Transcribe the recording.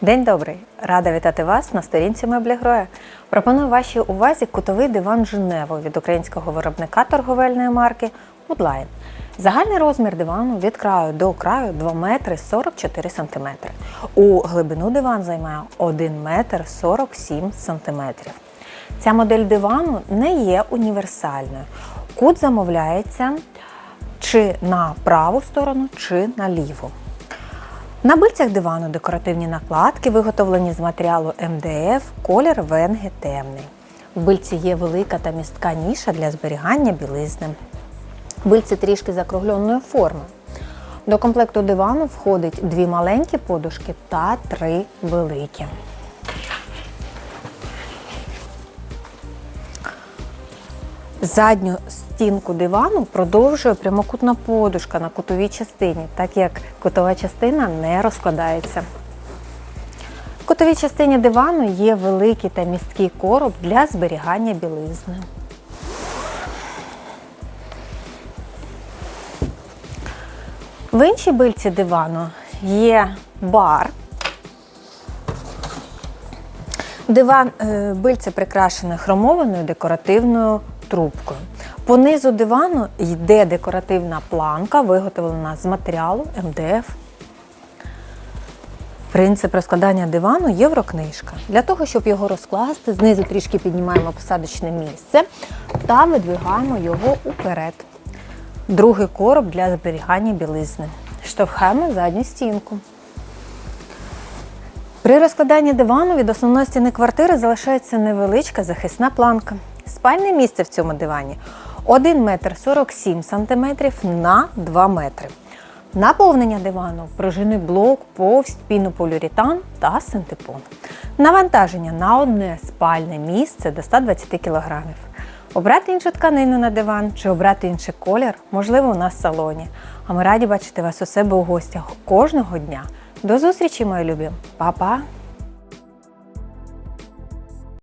День добрий! Рада вітати вас на сторінці меблі Гроя. Пропоную вашій увазі кутовий диван Женево від українського виробника торговельної марки Woodline. Загальний розмір дивану від краю до краю 2 метри 44 сантиметри. У глибину диван займає 1 метр 47 сантиметрів. Ця модель дивану не є універсальною. Кут замовляється чи на праву сторону, чи на ліву. На бильцях дивану декоративні накладки, виготовлені з матеріалу МДФ, колір венги темний. В бильці є велика та містка ніша для зберігання білизни. Бильці трішки закругленої форми. До комплекту дивану входить дві маленькі подушки та три великі. Задню стінку дивану продовжує прямокутна подушка на кутовій частині, так як кутова частина не розкладається. В кутовій частині дивану є великий та місткий короб для зберігання білизни. В іншій бильці дивану є бар. Диван е, бильце прикрашене хромованою декоративною трубкою. По низу дивану йде декоративна планка, виготовлена з матеріалу МДФ. Принцип розкладання дивану єврокнижка. Для того, щоб його розкласти, знизу трішки піднімаємо посадочне місце та видвигаємо його уперед. Другий короб для зберігання білизни. Штовхаємо задню стінку. При розкладанні дивану від основної стіни квартири залишається невеличка захисна планка. Спальне місце в цьому дивані 1 метр 47 сантиметрів на 2 метри. Наповнення дивану пружинний блок, повсть, пінополіуретан та синтепон. Навантаження на одне спальне місце до 120 кг. Обрати іншу тканину на диван чи обрати інший колір можливо у нас в салоні. А ми раді бачити вас у себе у гостях кожного дня. До зустрічі, мої любі! Па-па!